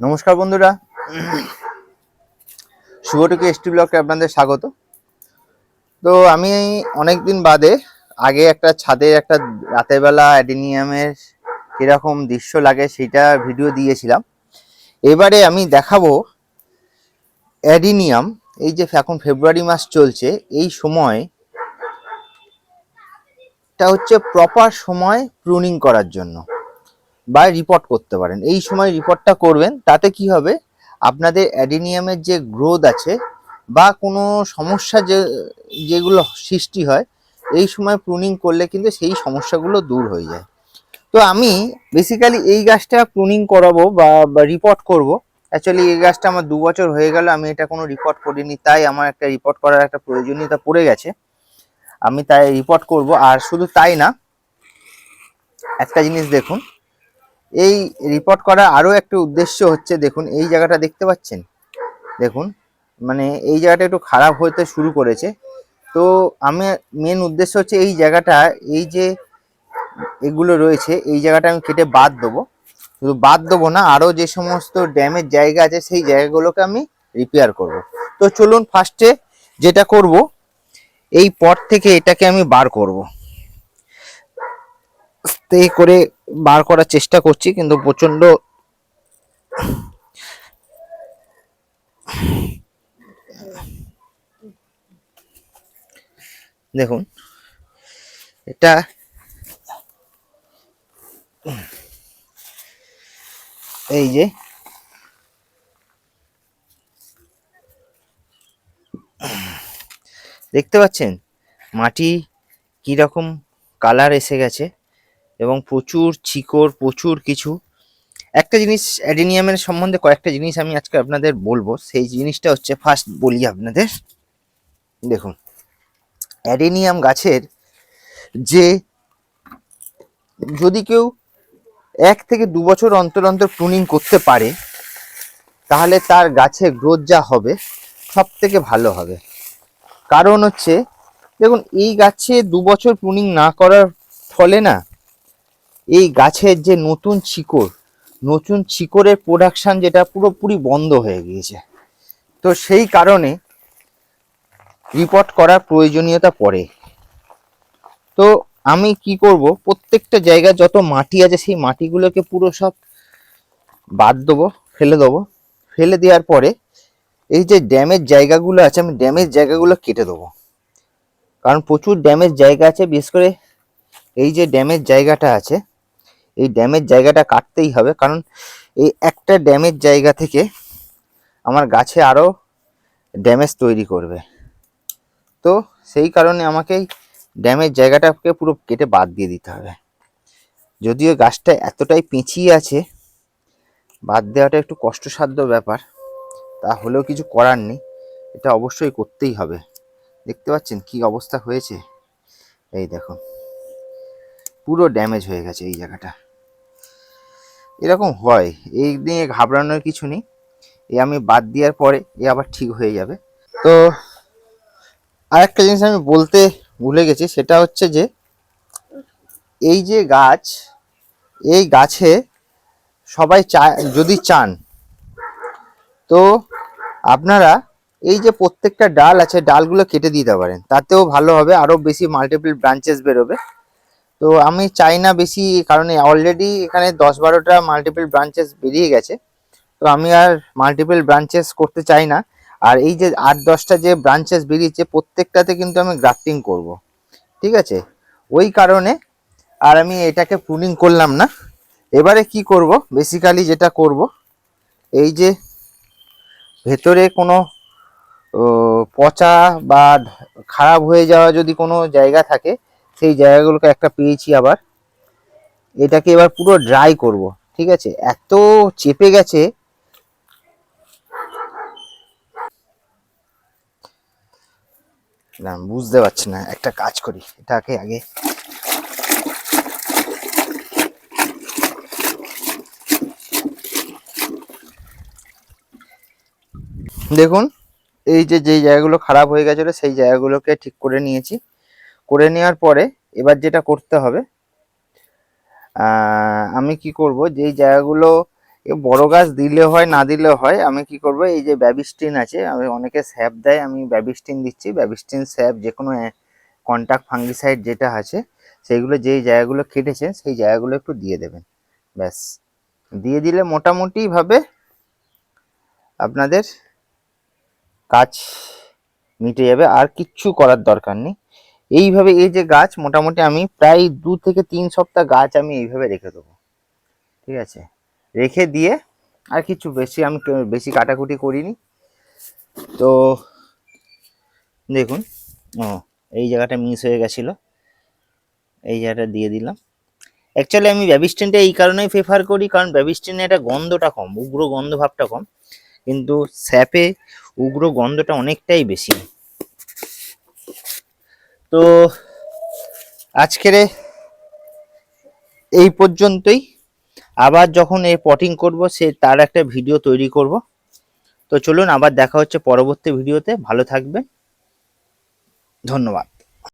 নমস্কার বন্ধুরা। শুভটুকু এসটি ব্লকে আপনাদের স্বাগত। তো আমি অনেক দিন বাদে আগে একটা ছাদে একটা রাতের বেলা অ্যাডিনিয়ামের কীরকম দৃশ্য লাগে সেটা ভিডিও দিয়েছিলাম। এবারে আমি দেখাবো অ্যাডিনিয়াম। এই যে এখন ফেব্রুয়ারি মাস চলছে, এই সময় এটা হচ্ছে প্রপার সময় প্রুনিং করার জন্য। বা রিপোর্ট করতে পারেন। এই সময় রিপোর্টটা করবেন, তাতে কি হবে? আপনাদের অ্যাডিনিয়ামের যে গ্রোথ আছে বা কোনো সমস্যা যে, যেগুলো সৃষ্টি হয়, এই সময় প্রুনিং করলে কিন্তু সেই সমস্যাগুলো দূর হয়ে যায়। তো আমি বেসিক্যালি এই গাছটা প্রুনিং করাবো বা রিপোর্ট করব। অ্যাকচুয়ালি এই গাছটা আমার দু বছর হয়ে গেল, আমি এটা কোনো রিপোর্ট করিনি, তাই আমার একটা রিপোর্ট করার একটা প্রয়োজনীয়তা পড়ে গেছে। আমি তাই রিপোর্ট করব, আর শুধু তাই না, একটা জিনিস দেখুন এই রিপোর্ট করার আরও একটা উদ্দেশ্য হচ্ছে, দেখুন, এই জায়গাটা দেখতে পাচ্ছেন? দেখুন মানে এই জায়গাটা একটু খারাপ হতে শুরু করেছে। তো আমি মেন উদ্দেশ্য হচ্ছে এই জায়গাটা, এই যে এগুলো রয়েছে, এই জায়গাটা আমি কেটে বাদ দেবো। শুধু বাদ দেবো না আরও যে সমস্ত ড্যামের জায়গা আছে, সেই জায়গাগুলোকে আমি রিপেয়ার করব। তো চলুন ফার্স্টে যেটা করব, এই পট থেকে এটাকে আমি বার করব। আস্তে করে বার করার চেষ্টা করছি, কিন্তু প্রচণ্ড দেখুন, এটা এই যে দেখতে পাচ্ছেন? মাটি কীরকম কালার এসে গেছে? এবং প্রচুর চিকর, প্রচুর কিছু। একটা জিনিস, অ্যাডিনিয়ামের সম্বন্ধে কয়েকটা জিনিস আমি আজকে আপনাদের বলব। সেই জিনিসটা হচ্ছে ফার্স্ট বলি আপনাদের। দেখুন, অ্যাডেনিয়াম গাছের যে যদি কেউ এক থেকে দু বছর অন্তর অন্তর প্রুনিং করতে পারে, তাহলে তার গাছের গ্রোথ যা হবে সব থেকে ভালো হবে। কারণ হচ্ছে, দেখুন, এই গাছে দু বছর প্রুনিং না করার ফলে না এই গাছের যে নতুন শিকড়, নতুন শিকড়ের প্রোডাকশান যেটা পুরোপুরি বন্ধ হয়ে গিয়েছে। তো সেই কারণে রিপোর্ট করার প্রয়োজনীয়তা পড়ে। তো আমি কি করব, প্রত্যেকটা জায়গায় যত মাটি আছে সেই মাটিগুলোকে পুরো সব বাদ দেবো, ফেলে দেবো। ফেলে দেওয়ার পরে এই যে ড্যামের জায়গাগুলো আছে, আমি ড্যামের জায়গাগুলো কেটে দেবো। কারণ প্রচুর ড্যামের জায়গা আছে, বিশেষ করে এই যে ড্যামের জায়গাটা আছে এই ড্যামের জায়গাটা কাটতেই হবে। কারণ এই একটা ড্যামের জায়গা থেকে আমার গাছে আরও ড্যামেজ তৈরি করবে। তো সেই কারণে আমাকে ড্যামের জায়গাটাকে পুরো কেটে বাদ দিয়ে দিতে হবে। যদিও গাছটা এতটাই পেঁচিয়ে আছে, বাদ দেওয়াটা একটু কষ্টসাধ্য ব্যাপার। তা হলেও কিছু করার নেই, এটা অবশ্যই করতেই হবে। দেখতে পাচ্ছেন কি অবস্থা হয়েছে? এই দেখুন, পুরো ড্যামেজ হয়ে গেছে এই জায়গাটা। এরকম হয়। এই নিয়ে ঘাবড়ানোর কিছু নেই। এ আমি বাদ দেওয়ার পরে এ আবার ঠিক হয়ে যাবে। তো আরেকটা জিনিস আমি বলতে ভুলে গেছি, সেটা হচ্ছে যে এই যে গাছ, এই গাছে সবাই চা যদি চান, তো আপনারা এই যে প্রত্যেকটা ডাল আছে, ডালগুলো কেটে দিতে পারেন। তাতেও ভালো হবে, আরও বেশি মাল্টিপল ব্রাঞ্চেস বেরোবে। তো আমি চাই না বেশি, কারণ অলরেডি এখানে দশ বারোটা মাল্টিপল ব্রাঞ্চেস বেরিয়ে গেছে। তো আমি আর মাল্টিপল ব্রাঞ্চেস করতে চাই না। আর এই যে আট দশটা যে ব্রাঞ্চেস বেরিয়েছে, প্রত্যেকটাতে কিন্তু আমি গ্রাফটিং করব। ঠিক আছে? ওই কারণে আর আমি এটাকে প্রুনিং করলাম না। এবারে কি করব? বেসিক্যালি যেটা করব, এই যে ভেতরে কোনো পচা বা খারাপ হয়ে যাওয়া যদি কোনো জায়গা থাকে সেই জায়গাগুলোকে একটা পেয়েছি আবার। এটাকে এবার পুরো ড্রাই করব, ঠিক আছে? এত চেপে গেছে। না, বুঝতে পারছি না, একটা কাজ করি, এটাকে আগে দেখুন, এই যে যেই জায়গাগুলো খারাপ হয়ে গেছিল, সেই জায়গাগুলোকে ঠিক করে নিয়েছি। করে নেওয়ার পরে এবার যেটা করতে হবে আমি কি করব? যেই জায়গাগুলো বড় গাছ দিলে হয়, না দিলে হয়, আমি কি করব? এই যে ব্যাবিস্টিন আছে, আমি অনেকে স্যাপ দেয়, আমি ব্যাবিস্টিন দিচ্ছি। ব্যাবিস্টিন স্যাপ যে কোনো কন্টাক্ট ফাঙ্গিসাইড যেটা আছে, সেইগুলো যেই জায়গাগুলো কেটেছেন সেই জায়গাগুলো একটু দিয়ে দেবেন। ব্যাস। দিয়ে দিলে মোটামুটিভাবে আপনাদের কাজ মিটে যাবে, আর কিচ্ছু করার দরকার নেই। এইভাবে এই যে গাছ, মোটামুটি আমি প্রায় দু থেকে তিন সপ্তাহ গাছ আমি এইভাবে রেখে দেবো। ঠিক আছে? রেখে দিয়ে আর কিছু বেশি আমি বেশি কাটাকুটি করিনি। তো দেখুন, ও, এই জায়গাটা মিস হয়ে গেছিল। এই জায়গাটা দিয়ে দিলাম। অ্যাকচুয়ালি আমি ব্যাবিস্টিনটা এই কারণেই প্রেফার করি, কারণ ব্যাবিস্টিনে একটা গন্ধটা কম, উগ্র গন্ধ ভাবটা কম। কিন্তু স্যাপে উগ্র গন্ধটা অনেকটাই বেশি। তো আজকের এই পর্যন্তই। আবার যখন এই পটিং করব, সে তার একটা ভিডিও তৈরি করব। তো চলুন, আবার দেখা হচ্ছে পরবর্তী ভিডিওতে ভালো থাকবেন। ধন্যবাদ।